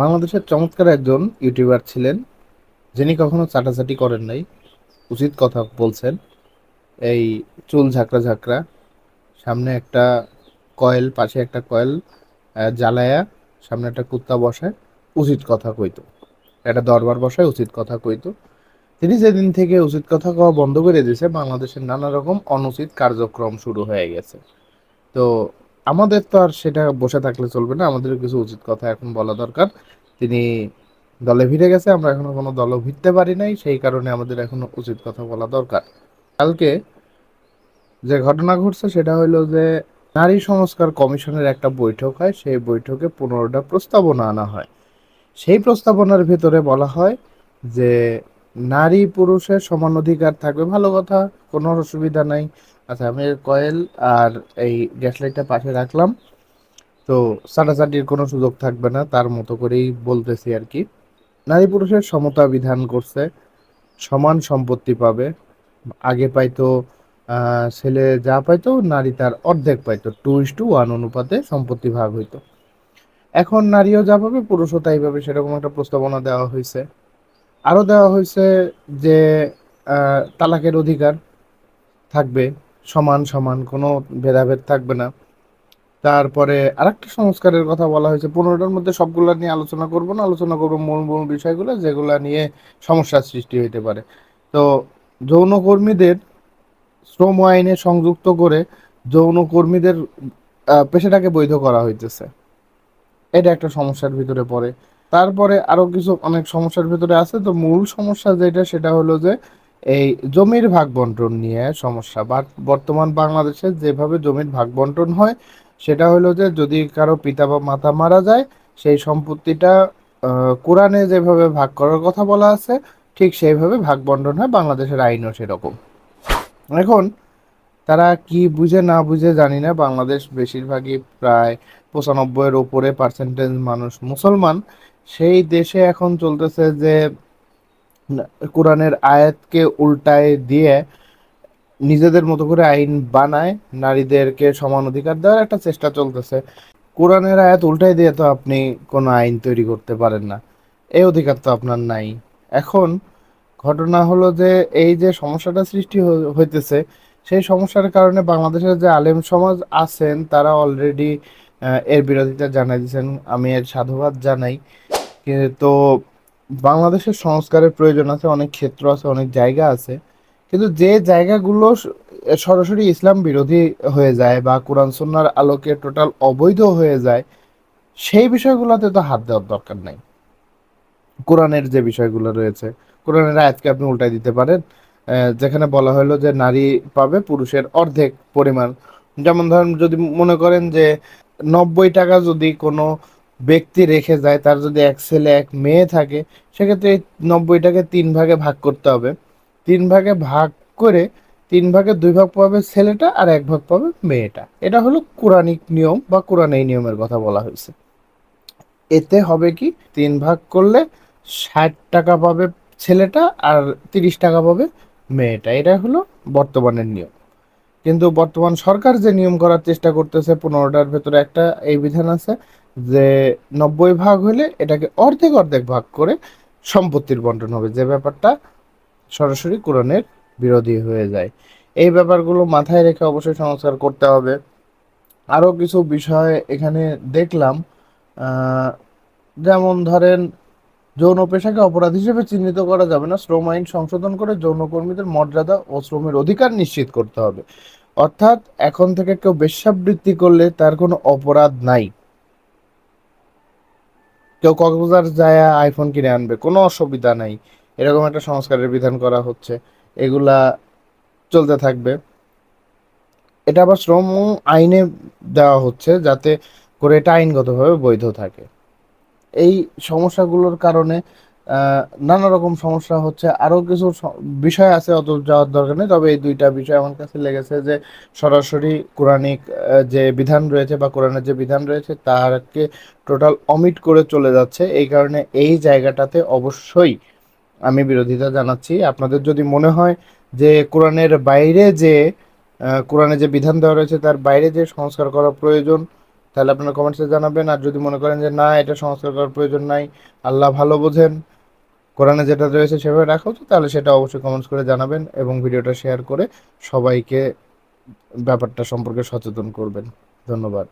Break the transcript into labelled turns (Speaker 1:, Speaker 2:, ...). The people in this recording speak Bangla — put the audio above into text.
Speaker 1: বাংলাদেশের চমৎকার একজন ইউটিউবার ছিলেন, যিনি কখনো চাটাচাটি করেন নাই, উচিত কথা বলছেন, এই চুল ঝাঁকড়া ঝাঁকড়া, সামনে একটা কয়েল, পাশে একটা কয়েল জ্বালায়া সামনে একটা কুত্তা বসায়, উচিত কথা কইতো। একটা দরবার বসায়, উচিত কথা কইতো। তিনি যেদিন থেকে উচিত কথা কওয়া বন্ধ করে দিয়েছে, বাংলাদেশের নানা রকম অনুচিত কার্যক্রম শুরু হয়ে গেছে। তো আমাদের তো আর সেটা বসে থাকলে চলবে না, আমাদের কিছু উচিত কথা এখন বলা দরকার। তিনি দলে ভিড়ে গেছে, আমরা এখনও কোনো দলে ভিড়তে পারি নাই, সেই কারণে আমাদের এখনও উচিত কথা বলা দরকার। কালকে যে ঘটনা ঘটছে, সেটা হলো যে নারী সংস্কার কমিশনের একটা বৈঠক হয়, সেই বৈঠকে পনেরোটা প্রস্তাবনা আনা হয়। সেই প্রস্তাবনার ভেতরে বলা হয় যে নারী পুরুষের সমান অধিকার থাকবে। ভালো কথা, কোনো অসুবিধা নাই। আচ্ছা আমি কয়েল আর এই গ্যাস লাইটটা পাশে রাখলাম। তো সাটাসাটির কোনো সুযোগ থাকবে না, তার মতো করেই বলতেছি আর কি। নারী পুরুষের সমতা বিধান করছে, সমান সম্পত্তি পাবে। আগে পাইতো ছেলে যা পাইতো, নারী তার অর্ধেক পাইতো। টু ইস টু ওয়ান অনুপাতে সম্পত্তি ভাগ হইতো। এখন নারীও যা পাবে, পুরুষও তাই পাবে, সেরকম একটা প্রস্তাবনা দেওয়া হয়েছে আরও দেওয়া হয়েছে যে তালাকের অধিকার থাকবে, সমান সমান, কোনো ভেদাভেদ থাকবে না। তারপরে আরেকটা সংস্কারের কথা বলা হয়েছে, পনেরোটার মধ্যে সবগুলা নিয়ে আলোচনা করব না, আলোচনা করব মূল মূল বিষয়গুলো, যেগুলো নিয়ে সমস্যার সৃষ্টি হইতে পারে। তো, যৌনকর্মীদের শ্রম আইনে সংযুক্ত করে যৌনকর্মীদের পেশাটাকে বৈধ করা হইতেছে। এটা একটা সমস্যার ভিতরে পড়ে। তারপরে আরও কিছু অনেক সমস্যার ভিতরে আছে। তো মূল সমস্যা যেটা, সেটা হলো যে এই জমির ভাগ বন্টন নিয়ে সমস্যা। বর্তমান বাংলাদেশে যেভাবে জমির ভাগ বন্টন হয়, সেটা হলো যে যদি কারও পিতা বা মাতা মারা যায়, সেই সম্পত্তিটা কোরআনে যেভাবে ভাগ করার কথা বলা আছে, ঠিক সেইভাবে ভাগ বন্টন হয়, বাংলাদেশের আইনও সেরকম। এখন তারা কি বুঝে না বুঝে জানি না, বাংলাদেশ বেশিরভাগই প্রায় পঁচানব্বইয়ের ওপরে পার্সেন্টেজ মানুষ মুসলমান। সেই দেশে এখন চলতেছে যে কোরআনের আয়াতকে উল্টায় দিয়ে নিজেদের মতো করে আইন বানায়, নারীদেরকে সমান অধিকার দেওয়ার একটা চেষ্টা চলতেছে। কোরআনের আয়াত উল্টাই দিয়ে তো আপনি কোনো আইন তৈরি করতে পারেন না। এই অধিকার তো আপনার নাই। এখন ঘটনা হলো যে, এই যে সমস্যাটা সৃষ্টি হইতেছে, সেই সমস্যার কারণে বাংলাদেশের যে আলেম সমাজ আছেন, তারা অলরেডি এর বিরোধিতা জানাই দিয়েছেন আমি এর সাধুবাদ জানাই। কিন্তু বাংলাদেশের সংস্কারের প্রয়োজন আছে, অনেক ক্ষেত্র আছে, অনেক জায়গা আছে। কিন্তু যে জায়গাগুলো সরাসরি ইসলাম বিরোধী হয়ে যায় বা কোরআন সুন্নাহর আলোকে টোটাল অবৈধ হয়ে যায়, সেই বিষয়গুলোতে তো হাত দেওয়ার দরকার নাই। কোরআনের যে বিষয়গুলো রয়েছে, কোরআনের আয়াতকে আপনি উল্টাই দিতে পারেন। যেখানে বলা হলো যে নারী পাবে পুরুষের অর্ধেক পরিমাণ। যেমন ধরেন যদি মনে করেন যে নব্বই টাকা যদি কোনো ব্যক্তি রেখে যায়, তার যদি এক ছেলে, এক মেয়ে থাকে, সেক্ষেত্রে এই নব্বইটাকে তিন ভাগে ভাগ করতে হবে। তিন ভাগে ভাগ করে তিন ভাগে দুই ভাগ পাবে ছেলেটা আর এক ভাগ পাবে মেয়েটা। এটা হলো কোরআনিক নিয়ম বা কোরআন এই নিয়মের কথা বলা হয়েছে। এতে হবে কি? তিন ভাগ করলে ষাট টাকা পাবে ছেলেটা আর তিরিশ টাকা পাবে মেয়েটা। এটা হলো বর্তমানের নিয়ম। কিন্তু বর্তমান সরকার যে নিয়ম করার চেষ্টা করতেছে, পনেরোটার ভেতরে একটা এই বিধান আছে যে নব্বই ভাগ হলে এটাকে অর্ধেক অর্ধেক ভাগ করে সম্পত্তির বন্টন হবে। যে ব্যাপারটা সরাসরি কোরআনের বিরোধী হয়ে যায়। এই ব্যাপারগুলো মাথায় রেখে অবশ্যই সংস্কার করতে হবে। আরও কিছু বিষয় এখানে দেখলাম। যেমন ধরেন, যৌন পেশাকে অপরাধ হিসেবে চিহ্নিত করা যাবে না। শ্রম আইন সংশোধন করে যৌনকর্মীদের মর্যাদা ও শ্রমের অধিকার নিশ্চিত করতে হবে। অর্থাৎ এখন থেকে কেউ বেশ্যাবৃত্তি করলে তার কোনো অপরাধ নাই। কেউ কক্সবাজার যায় আইফোন কিনে আনবে, কোনো অসুবিধা নাই। এরকম একটা সংস্কারের বিধান করা হচ্ছে, এগুলা চলতে থাকবে। এটা আবার শ্রম আইনে দেওয়া হচ্ছে যাতে করে এটা আইনগতভাবে বৈধ থাকে। এই সমস্যাগুলোর কারণে নানা রকম সমস্যা হচ্ছে। আরও কিছু বিষয় আছে অত যাওয়ার দরকার নেই, তবে এই দুইটা বিষয় আমার কাছে লেগেছে যে, সরাসরি কোরআনিক যে বিধান রয়েছে বা কোরআনের যে বিধান রয়েছে তারকে টোটাল অমিট করে চলে যাচ্ছে। এই কারণে এই জায়গাটাতে অবশ্যই আমি বিরোধিতা জানাচ্ছি। আপনাদের যদি মনে হয় যে কোরআনের বাইরে যে কোরআনে যে বিধান দেওয়া রয়েছে, তার বাইরে যে সংস্কার করা প্রয়োজন, তাহলে আপনারা কমেন্টসে জানাবেন। আর যদি মনে করেন যে না, এটা সংস্কার করার প্রয়োজন নাই, আল্লাহ ভালো বোঝেন। কোরআনে যেটা রয়েছে সেভাবে রাখা উচিত তাহলে সেটা অবশ্যই কমেন্টস করে জানাবেন এবং ভিডিওটা শেয়ার করে সবাইকে ব্যাপারটা সম্পর্কে সচেতন করবেন। ধন্যবাদ।